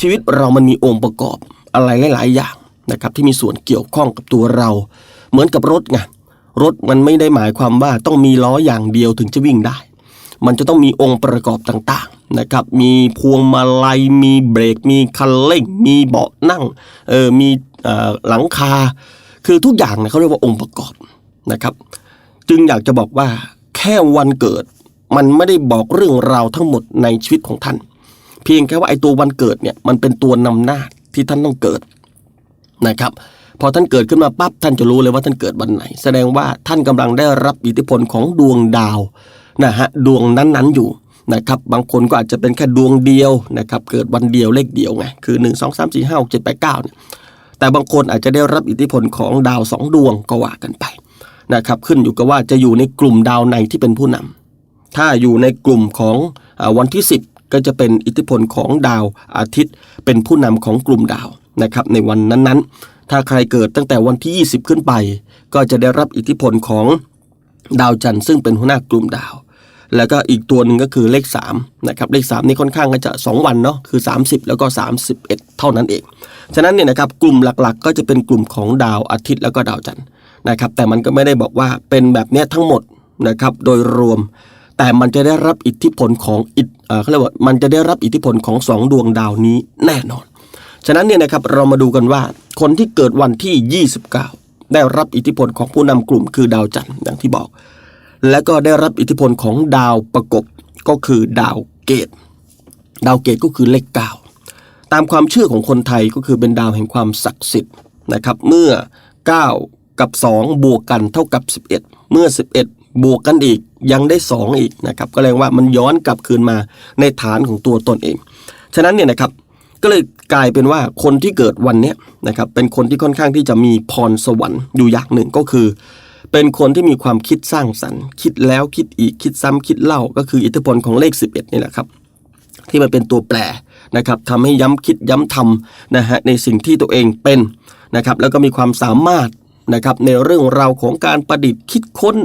ชีวิตเรามันมีองค์ประกอบอะไรหลาย ๆ อย่างนะครับที่มีส่วนเกี่ยวข้องกับตัวเรา เหมือนกับรถไงรถมันไม่ได้หมายความว่าต้องมีล้ออย่างเดียวถึงจะวิ่งได้ มันจะต้องมีองค์ประกอบต่างๆนะครับ มีพวงมาลัย มีเบรก มีคันเร่ง มีเบาะนั่ง เออ มีหลังคา คือทุกอย่างเนี่ยเขาเรียกว่าองค์ประกอบนะครับ จึงอยากจะบอกว่าแค่วันเกิด มันไม่ได้บอกเรื่องราวทั้งหมดในชีวิตของท่าน เพียงแค่ว่าไอ้ตัววันเกิดเนี่ยมันเป็นตัวนำหน้าที่ท่านต้องเกิดนะครับ พอท่านเกิดขึ้นมาปั๊บท่านจะรู้เลยว่าท่านเกิดวันไหน แสดงว่าท่านกำลังได้รับอิทธิพลของดวงดาวนะฮะดวงนั้นๆอยู่นะครับบางคนก็อาจจะเป็นแค่ดวงเดียวนะครับเกิดวันเดียวเลขเดียวไงคือ 1 2 3 4 5 6 7 8 9เนี่ยแต่บางคนอาจจะได้รับอิทธิพลของดาวสองดวงก็ว่ากันไปนะครับขึ้นอยู่กับว่าจะอยู่ในกลุ่มดาวไหนที่เป็นผู้นำถ้าอยู่ในกลุ่มของอวันที่ 10 ก็จะเป็นอิทธิพลของดาวอาทิตย์ เป็นผู้นำของกลุ่มดาวนะครับในวันนั้นๆ ถ้าใครเกิดตั้งแต่วันที่ 20 ขึ้นไป ก็จะได้รับอิทธิพลของดาวจันทร์ซึ่งเป็นหัวหน้ากลุ่มดาว แล้วก็อีกตัวหนึ่งก็คือเลข3นะครับเลข 3 นี่ค่อนข้างก็จะ 2 วันเนาะคือ 30 แล้วก็ 31 เท่านั้นเอง ฉะนั้นเนี่ยนะครับกลุ่มหลักๆ ก็จะเป็นกลุ่มของดาวอาทิตย์แล้วก็ดาวจันทร์นะครับแต่มันก็ไม่ได้บอกว่าเป็นแบบนี้ทั้งหมดนะครับโดยรวม แต่มันจะได้รับอิทธิพลของอิทเขาเรียกว่ามันจะได้รับอิทธิพลของสองดวงดาวนี้แน่นอน ฉะนั้นเนี่ยนะครับเรามาดูกันว่าคนที่เกิดวันที่ 29 ได้รับอิทธิพลของผู้นำกลุ่มคือดาวจันทร์อย่างที่บอก และก็ได้รับอิทธิพลของดาวประกบก็คือดาวเกต ดาวเกตก็คือเลขเก้าตามความเชื่อของคนไทยก็คือเป็นดาวแห่งความศักดิ์สิทธิ์นะครับเมื่อ 9 กับ 2 บวกกันเท่ากับ 11 เมื่อ 11 บวกกันอีกยังได้ 2 อีกนะครับก็เรียกว่ามันย้อนกลับคืนมาในฐานของตัวตนเอง ฉะนั้นเนี่ยนะครับก็เลยกลายเป็นว่าคนที่เกิดวันนี้นะครับเป็นคนที่ค่อนข้างที่จะมีพรสวรรค์อยู่อย่างหนึ่งก็คือ เป็นคนที่มีความคิดสร้างสรรค์ คิดแล้วคิดอีกคิดซ้ำคิดเล่า ก็คืออิทธิพลของเลข 11 นี่แหละครับ ที่มันเป็นตัวแปรนะครับทำให้ย้ำคิดย้ำทำนะฮะในสิ่งที่ตัวเองเป็นนะครับแล้วก็มีความสามารถ นะครับในเรื่องราวของการประดิษฐ์คิดค้น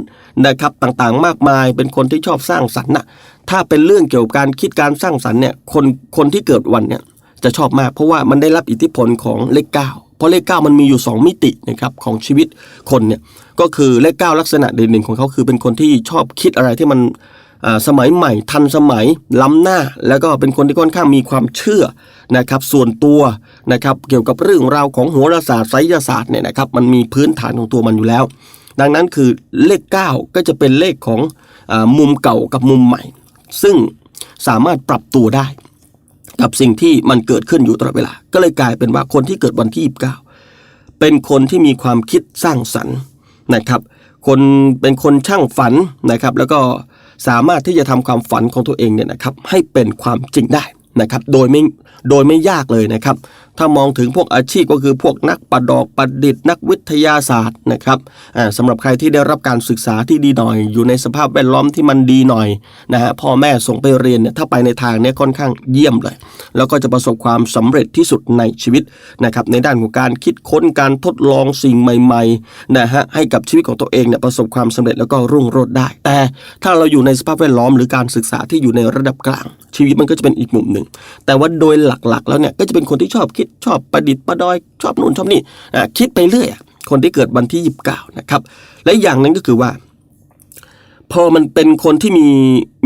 นะครับต่างๆ มากมายเป็นคนที่ชอบสร้างสรรค์นะถ้าเป็นเรื่องเกี่ยวกับการคิดการสร้างสรรค์เนี่ยคนคนที่เกิดวันเนี่ยจะชอบมาก เพราะว่ามันได้รับอิทธิพลของเลขเก้าเพราะเลขเก้ามันมีอยู่ 2 มิตินะครับของชีวิตคนเนี่ยก็คือเลขเก้าลักษณะเด่นๆของเขาคือเป็นคนที่ชอบคิดอะไรที่มัน สมัยใหม่ ทันสมัยล้ำหน้า แล้วก็เป็นคนที่ค่อนข้างมีความเชื่อนะครับ ส่วนตัวนะครับเกี่ยวกับเรื่องราวของโหราศาสตร์ไสยศาสตร์เนี่ยนะครับมันมีพื้นฐานของตัวมันอยู่แล้ว ดังนั้นคือเลข 9 ก็จะเป็นเลขของอมุมเก่ากับมุมใหม่ ซึ่งสามารถปรับตัวได้ กับสิ่งที่มันเกิดขึ้นอยู่ตลอดเวลา ก็เลยกลายเป็นว่าคนที่เกิดวันที่ 29 เป็นคนที่มีความคิดสร้างสรรค์นะครับ คนเป็นคนช่างฝันนะครับ แล้วก็ สามารถที่จะทำความฝันของตัวเองเนี่ยนะครับให้เป็นความจริงได้ นะครับโดยไม่โดยไม่ยากเลยนะครับ ถ้ามองถึงพวกอาชีพก็คือพวกนักประดอกประดิษฐ์นักวิทยาศาสตร์นะครับสำหรับใครที่ได้รับการศึกษาที่ดีหน่อย อยู่ในสภาพแวดล้อมที่มันดีหน่อยนะฮะพ่อแม่ส่งไปเรียนเนี่ยถ้าไปในทางเนี้ค่อนข้างเยี่ยมเลย แล้วก็จะประสบความสำเร็จที่สุดในชีวิตนะครับในด้านของการคิดค้นการทดลองสิ่งใหม่ๆนะฮะให้กับชีวิตของตัวเองเนี่ยประสบความสำเร็จแล้วก็รุ่งโรจน์ได้ แต่ถ้าเราอยู่ในสภาพแวดล้อมหรือการศึกษาที่อยู่ในระดับกลาง ชีวิตมันก็จะเป็นอีกมุมหนึ่งแต่ว่าโดยหลักๆ แล้วเนี่ยก็จะเป็นคนที่ชอบคิดชอบประดิษฐ์ประดอยชอบนู่นชอบนี่อะคิดไปเรื่อยคนที่เกิดวันที่ 29 นะครับ และอย่างหนึงก็คือว่า พอมันเป็นคนที่มี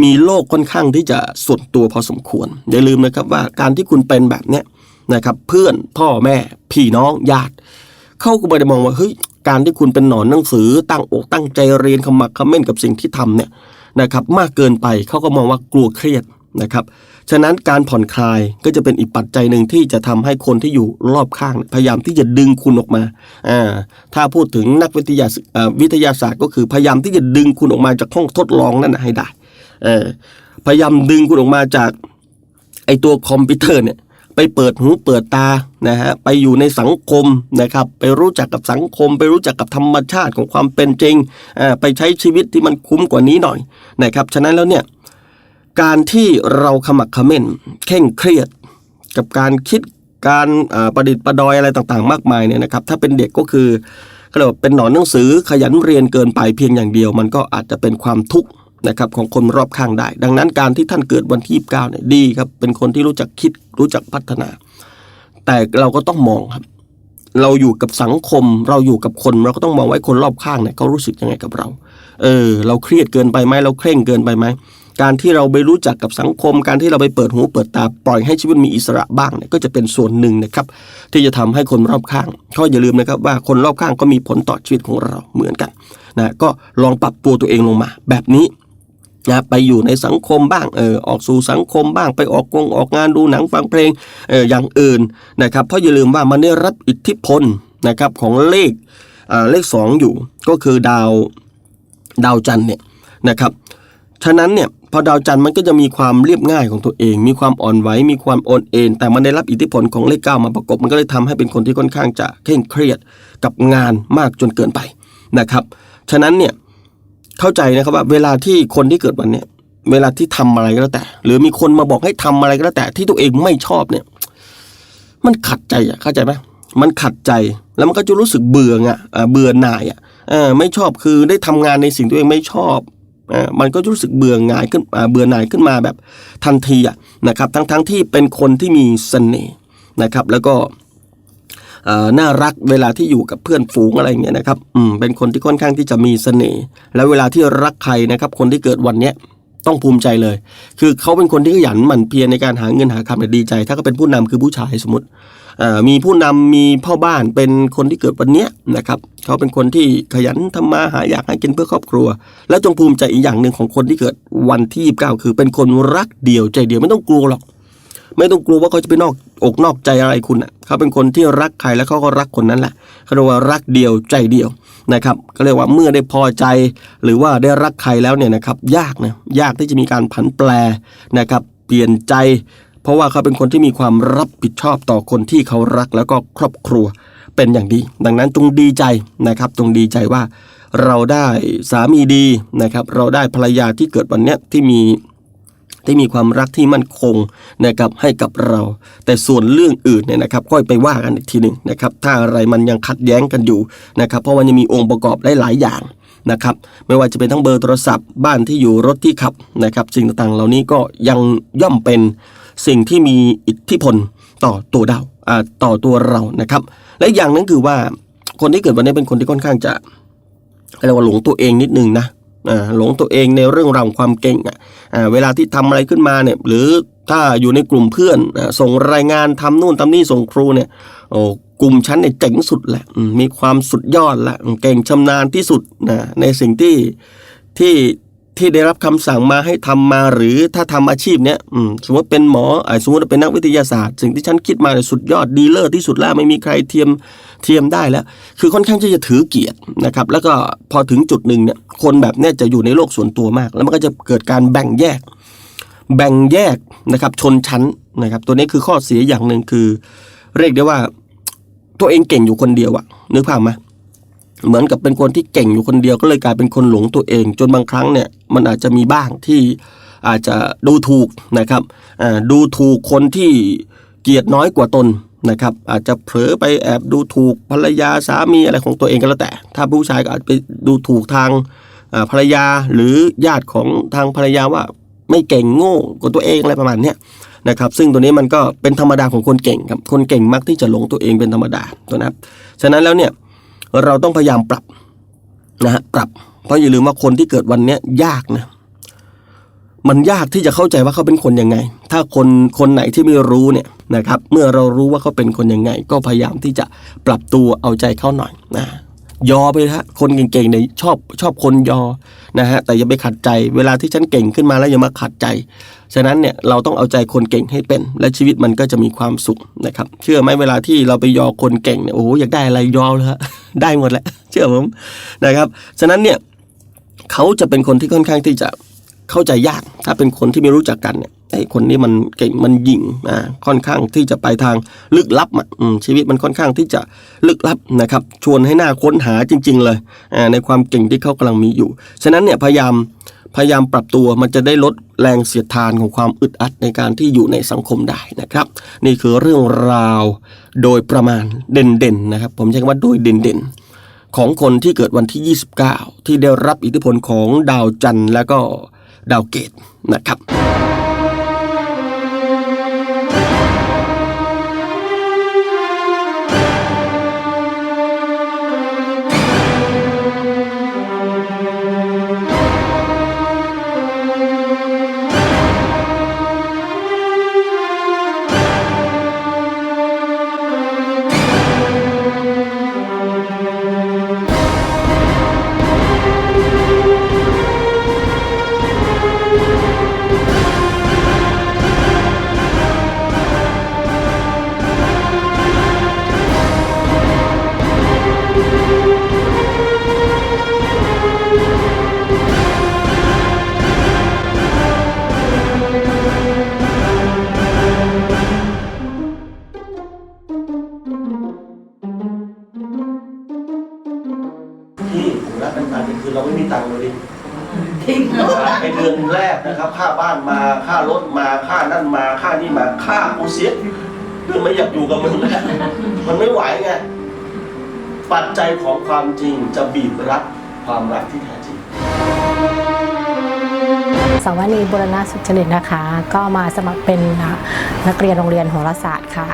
มีโลกค่อนข้างที่จะส่วนตัวพอสมควร อย่าลืมนะครับว่าการที่คุณเป็นแบบเนี้ยนะครับเพื่อนพ่อแม่พี่น้องญาติ เขาก็ไม่ได้มองว่าเฮ้ยการที่คุณเป็นหนอนหนังสือตั้งอกตั้งใจเรียนขมักเขม้นกับสิ่งที่ทำเนี่ยนะครับมากเกินไปเขาก็มองว่ากลัวเครียดนะครับ ฉะนั้นการผ่อนคลายก็จะเป็นอีกปัจจัยหนึ่งที่จะทำให้คนที่อยู่รอบข้าง พยายามที่จะดึงคุณออกมาอ่าถ้าพูดถึงนักวิทยาศเอ่อวิทยาศาสตร์ก็คือพยายามที่จะดึงคุณออกมาจากห้องทดลองนั่นให้ได้เออพยายามดึงคุณออกมาจากไอตัวคอมพิวเตอร์เนี่ยไปเปิดหูเปิดตานะฮะไปอยู่ในสังคมนะครับไปรู้จักกับสังคม ไปรู้จักกับธรรมชาติของความเป็นจริงไปใช้ชีวิตที่มันคุ้มกว่านี้หน่อยนะครับฉะนั้นแล้วเนี่ย การที่เราขมักขม้นเคร่งเครียด กับการคิดการประดิษฐ์ประดอยอะไรต่างๆ มากมายเนี่ยนะครับ ถ้าเป็นเด็กก็คือก็เรียกว่าเป็นหนอนหนังสือขยันเรียนเกินไปเพียงอย่างเดียว มันก็อาจจะเป็นความทุกข์นะครับของคนรอบข้างได้ ดังนั้นการที่ท่านเกิดวันที่29เนี่ยดีครับ เป็นคนที่รู้จักคิดรู้จักพัฒนา แต่เราก็ต้องมองครับ เราอยู่กับสังคม เราอยู่กับคน เราก็ต้องมองไว้คนรอบข้างเนี่ยเขารู้สึกยังไงกับเรา เออ เราเครียดเกินไปไหมเราเคร่งเกินไปไหม การที่เราไปรู้จักกับสังคม การที่เราไปเปิดหูเปิดตาปล่อยให้ชีวิตมีอิสระบ้างเนี่ยก็จะเป็นส่วนหนึ่งนะครับที่จะทำให้คนรอบข้างก็อย่าลืมนะครับว่าคนรอบข้างก็มีผลต่อชีวิตของเราเหมือนกันนะก็ลองปรับตัวตัวเองลงมา แบบนี้นะไปอยู่ในสังคมบ้างเออออกสู่สังคมบ้างไปออกกงออกงานดูหนังฟังเพลงเอออย่างอื่นนะครับเพราะอย่าลืมว่ามันได้รับอิทธิพลนะครับของเลขอ่าเลขสองอยู่ก็คือดาวดาวจันทร์เนี่ยนะครับ ฉะนั้นเนี่ยพอดาวจันทร์มันก็จะมีความเรียบง่ายของตัวเอง มีความอ่อนไหวมีความโอนเอ็นแต่มันได้รับอิทธิพลของเลขเก้ามาประกบมันก็เลยทำให้เป็นคนที่ค่อนข้างจะเคร่งเครียดกับงานมากจนเกินไปนะครับ ฉะนั้นเนี่ยเข้าใจนะครับว่าเวลาที่คนที่เกิดวันเนี้ยเวลาที่ทำอะไรก็แล้วแต่ หรือมีคนมาบอกให้ทำอะไรก็แล้วแต่ที่ตัวเองไม่ชอบเนี่ย มันขัดใจอะเข้าใจไหมมันขัดใจแล้วมันก็จะรู้สึกเบื่ออะเบื่อหน่ายอะไม่ชอบคือได้ทำงานในสิ่งตัวเองไม่ชอบ มันก็รู้สึกเบื่อง่ายขึ้นอ่าเบื่อหน่ายขึ้นมาแบบทันทีนะครับทั้งทั้งที่เป็นคนที่มีเสน่ห์นะครับ แล้วก็น่ารักเวลาที่อยู่กับเพื่อนฝูงอะไรเงี้ยนะครับอืมเป็นคนที่ค่อนข้างที่จะมีเสน่ห์แล้วเวลาที่รักใครนะครับ คนที่เกิดวันเนี้ย ต้องภูมิใจเลย คือเขาเป็นคนที่ขยันหมั่นเพียรในการหาเงินหาคำเนี่ยดีใจ ถ้าเขาเป็นผู้นำคือผู้ชายสมมติอ่อมีผู้นำมีพ่อบ้านเป็นคนที่เกิดวันเนี้ยนะครับเขาเป็นคนที่ขยันทำมาหาอยากให้กินเพื่อครอบครัว และจงภูมิใจอีกอย่างหนึ่งของคนที่เกิดวันที่29คือเป็นคนรักเดียวใจเดียวไม่ต้องกลัวหรอก ไม่ต้องกลัวว่าเขาจะไปนอกอกนอกใจอะไรคุณอะเขาเป็นคนที่รักใครแล้วเขาก็รักคนนั้นแหละเขาเรียกว่ารักเดียวใจเดียวนะครับก็เรียกว่าเมื่อได้พอใจ หรือว่าได้รักใครแล้วเนี่ยนะครับยากนะยากที่จะมีการผันแปรนะครับเปลี่ยนใจ เพราะว่าเขาเป็นคนที่มีความรับผิดชอบต่อคนที่เขารักแล้วก็ครอบครัวเป็นอย่างดี ดังนั้นจงดีใจนะครับจงดีใจว่าเราได้สามีดีนะครับ เราได้ภรรยาที่เกิดวันเนี้ยที่มี ที่มีความรักที่มั่นคงนะครับให้กับเรา แต่ส่วนเรื่องอื่นเนี่ยนะครับค่อยไปว่ากันอีกทีหนึ่งนะครับถ้าอะไรมันยังขัดแย้งกันอยู่นะครับเพราะว่ายังมีองค์ประกอบหลายๆอย่างนะครับไม่ว่าจะเป็นทั้งเบอร์โทรศัพท์ บ้านที่อยู่รถที่ขับนะครับสิ่งต่างๆ เหล่านี้ก็ยังย่อมเป็นสิ่งที่มีอิทธิพลต่อตัวเราอ่าต่อตัวเรานะครับ และอย่างหนึงคือว่าคนที่เกิดวันนี้เป็นคนที่ค่อนข้างจะเรียกว่าหลงตัวเองนิดนึงนะ หลงตัวเองในเรื่องราวความเก่งเวลาที่ทำอะไรขึ้นมาเนี่ยหรือถ้าอยู่ในกลุ่มเพื่อนส่งรายงานทำนู่นทำนี่ส่งครูเนี่ยโอ้กลุ่มชั้นเนี่ยเจ๋งสุดแหละมีความสุดยอดละเก่งชำนาญที่สุดนะในสิ่งที่ที่ ที่ได้รับคำสั่งมาให้ทำมาหรือถ้าทำอาชีพเนี้ยสมมติเป็นหมออสมมติว่าเป็นนักวิทยาศาสตร์ สิ่งที่ฉันคิดมาสุดยอดดีเลิศที่สุดแล้วไม่มีใครเทียมเทียมได้แล้ว คือค่อนข้างที่จะถือเกียรตินะครับแล้วก็พอถึงจุดหนึ่งเนี่ยคนแบบเนี้ยจะอยู่ในโลกส่วนตัวมาก แล้วมันก็จะเกิดการแบ่งแยก แบ่งแยกนะครับชนชั้นนะครับตัวนี้คือข้อเสียอย่างหนึ่งคือ เรียกได้ว่า ตัวเองเก่งอยู่คนเดียวอะนึกภาพไหม เหมือนกับเป็นคนที่เก่งอยู่คนเดียวก็เลยกลายเป็นคนหลงตัวเอง จนบางครั้งเนี่ยมันอาจจะมีบ้างที่อาจจะดูถูกนะครับดูถูกคนที่เกียรติน้อยกว่าตนนะครับ อาจจะเผลอไปแอบดูถูกภรรยาสามีอะไรของตัวเองก็แล้วแต่ ถ้าผู้ชายก็อาจไปดูถูกทางภรรยาหรือญาติของทางภรรยาว่าไม่เก่งโง่กว่าตัวเองอะไรประมาณนี้นะครับ ซึ่งตัวนี้มันก็เป็นธรรมดาของคนเก่งครับคนเก่งมักที่จะหลงตัวเองเป็นธรรมดาตัวนะครับฉะนั้นแล้วเนี่ย เราต้องพยายามปรับนะฮะปรับ เพราะอย่าลืมว่าคนที่เกิดวันเนี้ยยากนะ มันยากที่จะเข้าใจว่าเขาเป็นคนยังไง ถ้าคนคนไหนที่ไม่รู้เนี่ยนะครับ เมื่อเรารู้ว่าเขาเป็นคนยังไง ก็พยายามที่จะปรับตัวเอาใจเขาหน่อยนะยอไปฮะคนเก่งๆเนี่ยชอบชอบคนยอนะฮะแต่อย่าไปขัดใจ เวลาที่ฉันเก่งขึ้นมาแล้วอย่ามาขัดใจ ฉะนั้นเนี่ยเราต้องเอาใจคนเก่งให้เป็น และชีวิตมันก็จะมีความสุขนะครับ เชื่อไหมเวลาที่เราไปยอคนเก่งเนี่ยโอ้โหอยากได้อะไรยอเลยฮะได้หมดแหละเชื่อผมนะครับฉะนั้นเนี่ยเขาจะเป็นคนที่ค่อนข้างที่จะเข้าใจยาก ถ้าเป็นคนที่ไม่รู้จักกันเนี่ยไอ้คนนี้มันเก่งมันยิ่งอ่าค่อนข้างที่จะไปทางลึกลับอะอืมชีวิตมันค่อนข้างที่จะลึกลับนะครับ ชวนให้หน้าค้นหาจริง ๆ เลยอ่าในความเก่งที่เขากำลังมีอยู่ ฉะนั้นเนี่ยพยายาม พยายามปรับตัวมันจะได้ลดแรงเสียดทานของความอึดอัดในการที่อยู่ในสังคมได้นะครับ นี่คือเรื่องราวโดยประมาณเด่นๆนะครับ ผมใช้คำว่าโดยเด่นๆ ของคนที่เกิดวันที่ 29 ที่ได้รับอิทธิพลของดาวจันทร์และก็ดาวเกตนะครับ นะครับ ค่าบ้านมาค่ารถมาค่านั่นมาค่านี่มาค่ากูเสียเรื่องไม่อยากอยู่กับมึงแล้วมันไม่ไหวไงปัจจัยของความจริงจะบีบรัดความรักที่แท้จริงสาวนีบุรณะสุจริตนะคะ ก็มาสมัครเป็นนักเรียนโรงเรียนโหราศาสตร์ค่ะ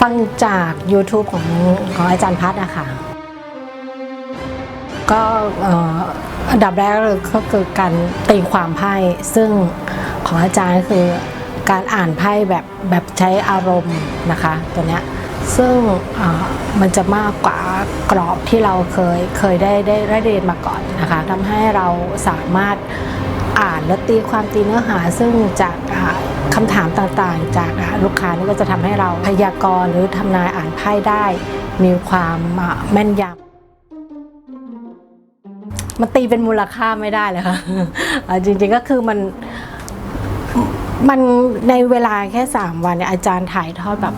ฟังจาก YouTube ของของอาจารย์พัฒน์นะคะก็ อันดับแรกเลยก็คือการตีความไพ่ซึ่งของอาจารย์ก็คือการอ่านไพ่แบบแบบใช้อารมณ์นะคะตัวเนี้ยซึ่งมันจะมากกว่ากรอบที่เราเคยเคยได้ได้ได้เรียนมาก่อนนะคะทำให้เราสามารถอ่านและตีความตีเนื้อหา ซึ่งจากคำถามต่างๆ จากลูกค้านี่ก็จะทำให้เราพยากรณ์หรือทำนายอ่านไพ่ได้ มีความแม่นยำ มันตีเป็นมูลค่าไม่ได้เลยค่ะจริงๆก็คือมันมันในเวลาแค่ 3 วันเนี่ยอาจารย์ถ่ายทอดแบบ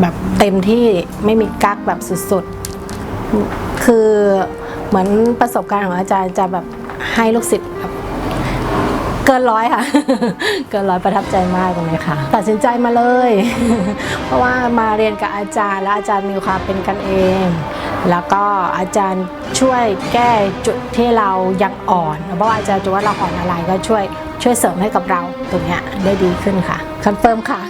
แบบเต็มที่ไม่มีกักแบบสุดๆ คือเหมือนประสบการณ์ของอาจารย์จะแบบให้ลูกศิษย์แบบเกินร้อยค่ะ เกินร้อยประทับใจมากตรงนี้ค่ะ ตัดสินใจมาเลย เพราะว่ามาเรียนกับอาจารย์ แล้วอาจารย์มีความเป็นกันเอง แล้วก็อาจารย์ช่วยแก้จุดที่เรายังอ่อนเพราะว่าอาจารย์จะว่าเราอ่อนอะไรก็ช่วยช่วยเสริมให้กับเราตรงเนี้ยได้ดีขึ้นค่ะคอนเฟิร์มค่ะ